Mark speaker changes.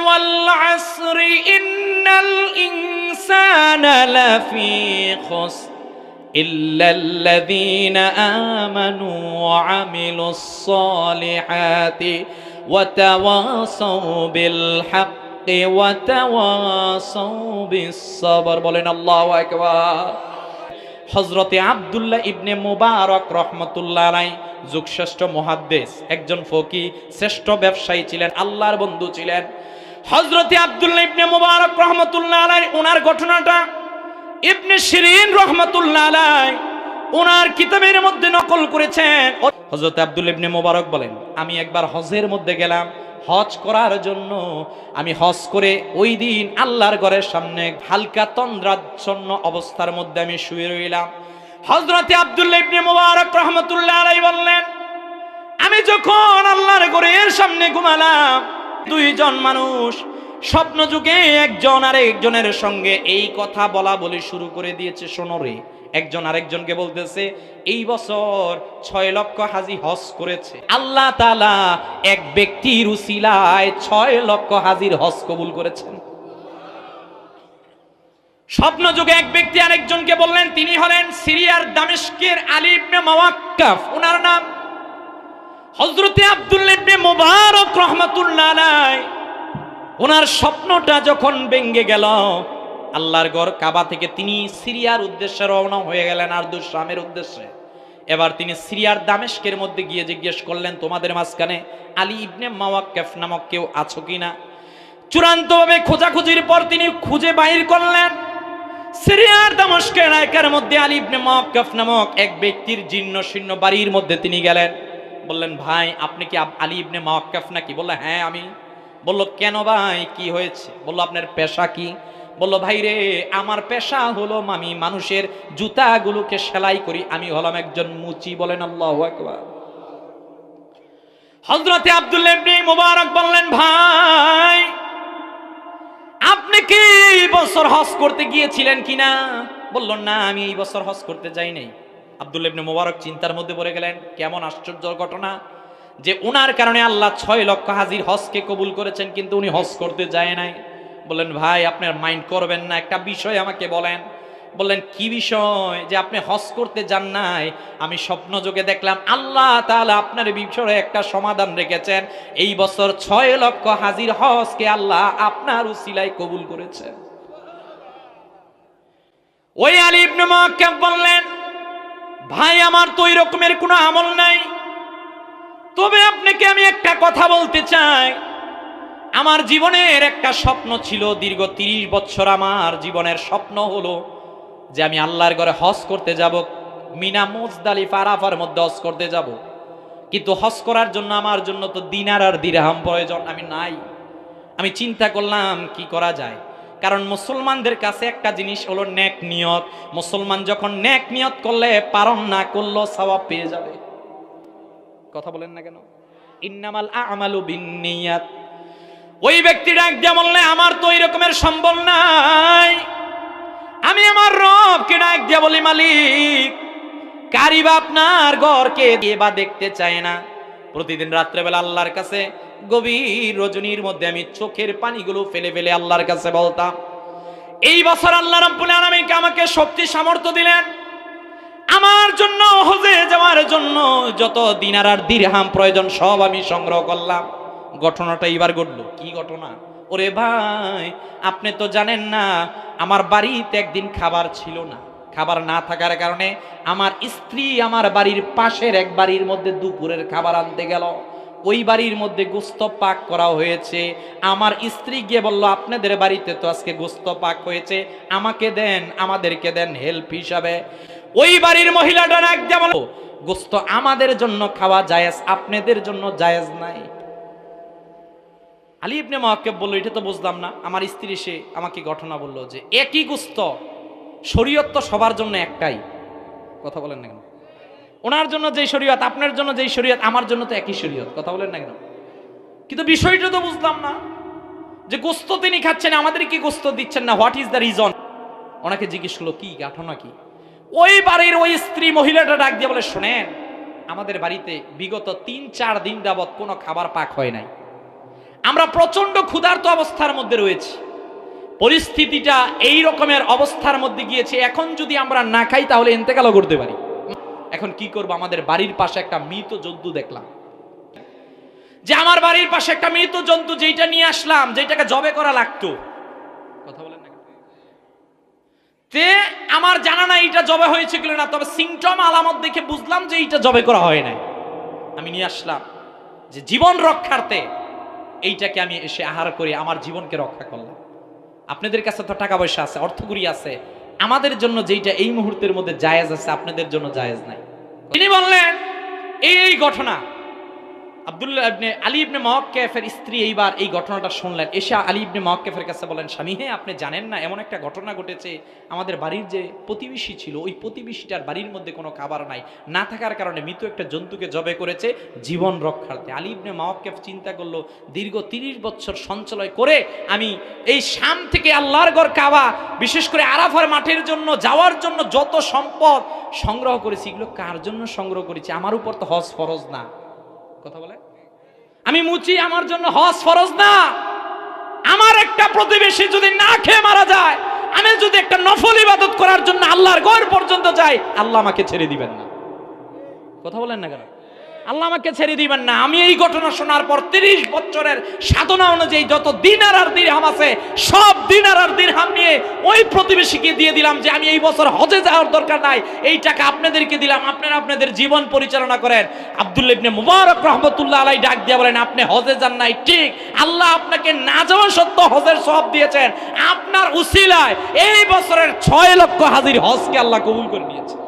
Speaker 1: ওয়াল আসরি ইন্নাল ইনসানা লাফি খুসর إلا الذين آمنوا وعملوا الصالحات وتواصوا بالحق وتواصوا بالصبر বলেন আল্লাহু আকবার হজরতে আব্দুল্লাহ ইবনে মুবারক রহমতুল্লাহ আলাই যুগশ্রেষ্ঠ মহাদ্দেশ একজন ফকি শ্রেষ্ঠ ব্যবসায়ী ছিলেন আল্লাহর বন্ধু ছিলেন হজরতে আব্দুল্লাহ ইবনে মুবারক রহমতুল্লাহ আলাই ওনার ঘটনাটা ইবনে শিরিন রহমতুল্লাহ আলাই ওনার কিতাবের মধ্যে নকল করেছেন। হজরত আব্দুল ইবনে মোবারক বলেন, আমি একবার হজের মধ্যে গেলাম, হজ করার জন্য। আমি হজ করে ওই দিন আল্লাহর ঘরের সামনে হালকা তন্দ্রাচ্ছন্ন অবস্থার মধ্যে আমি শুয়ে রইলাম। হজরতে আব্দুল্লাহ ইবনে মোবারক রহমতুল্লাহ আলাই বললেন, আমি যখন আল্লাহর ঘরের সামনে ঘুমালাম দুইজন মানুষ স্বপ্ন যুগে একজন আর একজনের সঙ্গে এই কথা বলা বলে শুরু করে দিয়েছে সোনরে একজন আরেকজনকে বলতেছে, এই বছর ছয় লক্ষ হাজি হজ করেছে। আল্লাহ তালা এক ব্যক্তির উসিলায় ছয় লক্ষ হাজির হজ কবুল করেছেন। স্বপ্ন যুগে এক ব্যক্তি আরেকজনকে বললেন, তিনি হলেন সিরিয়ার দামেস্কের আলী ইবনে মাওয়াক্কাফ। ওনার নাম হজরতে আব্দুল্লাহ ইবনে মুবারক রহমাতুল্লাহ ওনার স্বপ্নটা যখন ভেঙ্গে গেল, আল্লাহর গড় কাবা থেকে তিনি সিরিয়ার উদ্দেশ্যে রওনা হয়ে গেলেন আর শামের উদ্দেশ্যে। এবার তিনি সিরিয়ার দামেস্কের মধ্যে গিয়ে জিজ্ঞেস করলেন, তোমাদের মাঝখানে আলী ইবনে মাওয়াক্কেফ নামক কেউ আছো কিনা? চূড়ান্তভাবে খোঁজাখুঁজির পর তিনি খুঁজে বাহির করলেন। সিরিয়ার দামেস্কের এলাকার মধ্যে আলী ইবনে মাওয়াক্কেফ নামক এক ব্যক্তির জীর্ণ শীর্ণ বাড়ির মধ্যে তিনি গেলেন। বললেন, ভাই, আপনি কি আলী ইবনে মাওয়াক্কেফ নাকি? বললেন হ্যাঁ আমি। বলল, কেন ভাই? কি হয়েছে? বলল, আপনার পেশা কি? বলল, ভাই রে, আমার পেশা হলো আমি মানুষের জুতাগুলোকে সেলাই করি। আমি হলাম একজন মুচি। বলেন, আল্লাহ আকবার। হজরতে আব্দুল্লাহ ইবনে মুবারক বললেন, ভাই, আপনি কি বছর হজ করতে গিয়েছিলেন কিনা? বলল, না, আমি এই বছর হজ করতে যাই নাই। আব্দুল্লাহ ইবনে মুবারক চিন্তার মধ্যে পড়ে গেলেন, কেমন আশ্চর্য ঘটনা যে উনার কারণে আল্লাহ ছয় লক্ষ হাজির হজকে কবুল করেছেন, কিন্তু উনি হজ করতে যায় নাই। বললেন, ভাই আপনার মাইন্ড করবেন না, একটা বিষয় আমাকে বলেন। বললেন, কি বিষয়? যে আপনি হজ করতে যান নাই? আমি স্বপ্ন যোগে দেখলাম, আল্লাহ তাআলা আপনার বিষয়ে একটা সমাধান রেখেছেন। এই বছর ছয় লক্ষ হাজির হজকে আল্লাহ আপনার উসিলায় কবুল করেছেন। ওই আলী ইবনে বললেন ভাই, আমার তো ওই রকমের কোনো আমল নাই। তবে আপনাকে আমি একটা কথা বলতে চাই। আমার জীবনের একটা স্বপ্ন ছিল, দীর্ঘ তিরিশ বছর আমার জীবনের স্বপ্ন হলো যে আমি আল্লাহর ঘরে হজ করতে যাব, মিনা মুজদালি ফারাফার মধ্যে হজ করতে যাব। কিন্তু হজ করার জন্য আমার জন্য তো দিনার আর দিরহাম প্রয়োজন, আমি নাই। আমি চিন্তা করলাম, কি করা যায়? কারণ মুসলমানদের কাছে একটা জিনিস হলো নেক নিয়ত। মুসলমান যখন নেক নিয়ত করলে পারণ না করলেও সওয়াব পেয়ে যাবে। কথা বলেন না কেন? ইন্নামাল আমালু বিন্নিয়াত। ওই ব্যক্তি ডাক দিয়ে বললে, আমার তো ওই রকমের সম্বল নাই। আমি আমার রবকে ডাক দিয়ে বলি, মালিক, কারিবা আপনার ঘরকে দিয়ে বা দেখতে চায় না। প্রতিদিন রাত্রেবেলা আল্লাহর কাছে গভীর রজনীর মধ্যে আমি চোখের পানিগুলো ফেলে ফেলে আল্লাহর কাছে বলতাম, এই বছর আল্লাহ রাব্বুল আলামিন আমাকে শক্তি সামর্থ্য দিলেন। আমার জন্য হজে যাওয়ার জন্য যত দিনার আর দিরহাম প্রয়োজন সব আমি সংগ্রহ করলাম। ঘটনাটা এবার ঘটলো। কি ঘটনা? ওরে ভাই, আপনি তো জানেন না, আমার বাড়িতে একদিন খাবার ছিল না। খাবার না থাকার কারণে আমার স্ত্রী আমার বাড়ির পাশের এক বাড়ির মধ্যে দুপুরের খাবার আনতে গেল। ওই বাড়ির মধ্যে গোস্ত পাক করা হয়েছে। আমার স্ত্রী গিয়ে বলল, আপনাদের বাড়িতে তো আজকে গোস্ত পাক হয়েছে। আমাকে দেন, আমাদেরকে দেন হেল্প হিসাবে। ওই বাড়ির মহিলাটা দিয়ে বলল, গোস্ত আমাদের জন্য খাওয়া জায়েজ, আপনাদের জন্য জায়েজ নাই। আলী ইবনে বলল, এটা তো বুঝলাম না। আমার স্ত্রী সে আমাকে ঘটনা বলল যে, একই গুস্ত শরীয়ত তো সবার জন্য একটাই। কথা বলেন না কেন? ওনার জন্য যেই শরীয়ত, আপনার জন্য যেই শরীয়ত, আমার জন্য তো একই শরীয়ত। কথা বলেন না কেন? কিন্তু বিষয়টা তো বুঝলাম না যে গোস্ত তিনি খাচ্ছেন, আমাদের কি গোস্ত দিচ্ছেন না? হোয়াট ইজ দ্য রিজন ওনাকে জিজ্ঞেস করল, কি ঘটনা কি ওই বাড়ির ওই স্ত্রী মহিলাটা ডাক দিয়ে বলে, শোনেন, আমাদের বাড়িতে বিগত তিন চার দিন যাবৎ কোনো খাবার পাক হয় নাই। আমরা প্রচণ্ড ক্ষুধার্ত অবস্থার মধ্যে রয়েছি। পরিস্থিতিটা এই রকমের অবস্থার মধ্যে গিয়েছে। এখন যদি আমরা না খাই, তাহলে এন্তেকালও করতে পারি। এখন কি করব? আমাদের বাড়ির পাশে একটা মৃত জন্তু দেখলাম। যে আমার বাড়ির পাশে একটা মৃত জন্তু যেটা নিয়ে আসলাম যেটাকে জবে করা লাগতো। কথা বলেন না তে আমার জানা না এটা জবে হয়েছে কিনা না, তবে সিমটম আলামত দেখে বুঝলাম যে এটা জবে করা হয় নাই। আমি নিয়ে আসলাম যে জীবন রক্ষার্থে এইটাকে আমি এসে আহার করে আমার জীবনকে রক্ষা করলাম। আপনাদের কাছে তো টাকা পয়সা আছে, অর্থগুড়ি আছে। আমাদের জন্য যেইটা এই মুহূর্তের মধ্যে জায়েজ আছে, আপনাদের জন্য জায়েজ নাই। তিনি বললেন, এই এই ঘটনা আব্দুল্লাহ ইবনে আলী ইবনে মওয়াক্কেফের স্ত্রী এইবার এই ঘটনাটা শুনলেন। এসে আলী ইবনে মওয়াক্কেফের কাছে বলেন, স্বামী হ্যাঁ আপনি জানেন না, এমন একটা ঘটনা ঘটেছে। আমাদের বাড়ির যে প্রতিবেশী ছিল, ওই প্রতিবেশীটার বাড়ির মধ্যে কোনো খাবার নাই। না থাকার কারণে মৃত একটা জন্তুকে জবে করেছে জীবন রক্ষার্থে। আলী ইবনে মওয়াক্কেফ চিন্তা করল, দীর্ঘ তিরিশ বছর সঞ্চয় করে আমি এই শাম থেকে আল্লাহর গড় কাবা, বিশেষ করে আরাফার মাঠের জন্য, যাওয়ার জন্য যত সম্পদ সংগ্রহ করেছি, এগুলো কার জন্য সংগ্রহ করেছি? আমার উপর তো হজ ফরজ না। কথা বলে? আমি মুচি, আমার জন্য হজ ফরজ না। আমার একটা প্রতিবেশী যদি না খেয়ে মারা যায়, আমি যদি একটা নফল ইবাদত করার জন্য আল্লাহর গড় পর্যন্ত যাই, আল্লাহ আমাকে ছেড়ে দিবেন না। কথা বলেন না কেন? আল্লাহ আমাকে ছেড়ে দিবেন না। আমি এই ঘটনা শোনার পর তিরিশ বছরের সাধনা অনুযায়ী যত দিনার আর দিরহাম আছে, সব দিনার আর দিরহাম নিয়ে ওই প্রতিবেশীকে দিয়ে দিলাম যে আমি এই বছর হজে যাওয়ার দরকার নাই। এই টাকা আপনাদেরকে দিলাম। আপনারা আপনাদের জীবন পরিচালনা করেন। আব্দুল্লাহ ইবনে মুবারক রহমতুল্লাহ আলাই ডাক দিয়ে বলেন, আপনি হজে যান নাই। ঠিক, আল্লাহ আপনাকে না যাওয়া সত্য হজের সব দিয়েছেন। আপনার উসিলায় এই বছরের ছয় লক্ষ হাজির হজকে আল্লাহ কবুল করে নিয়েছে।